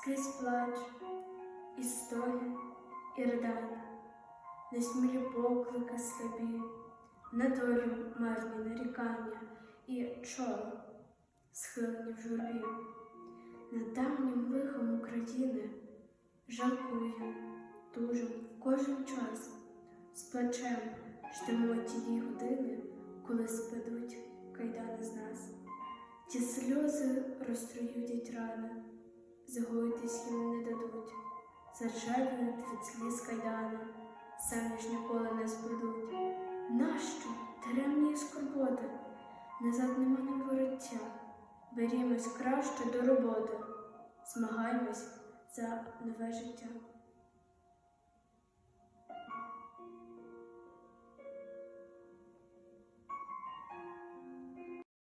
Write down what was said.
скрізь плач, і стогін, і ридання, несмілі поклики слабі, на долю марні нарікання і чоло, схилені в журбі. Над давнім лихом України жалкуємо, тужим в кожен час, з плачем ждемо тієї години, коли спадуть кайдани з нас. Ті сльози розтруюдять рани, загоїтись їм не дадуть, заржавіють від сліз кайдани, самі ж ніколи не збудуть. Нащо даремні скорботи? Назад нема не вороття. Берімось краще до роботи, змагаймось за нове життя.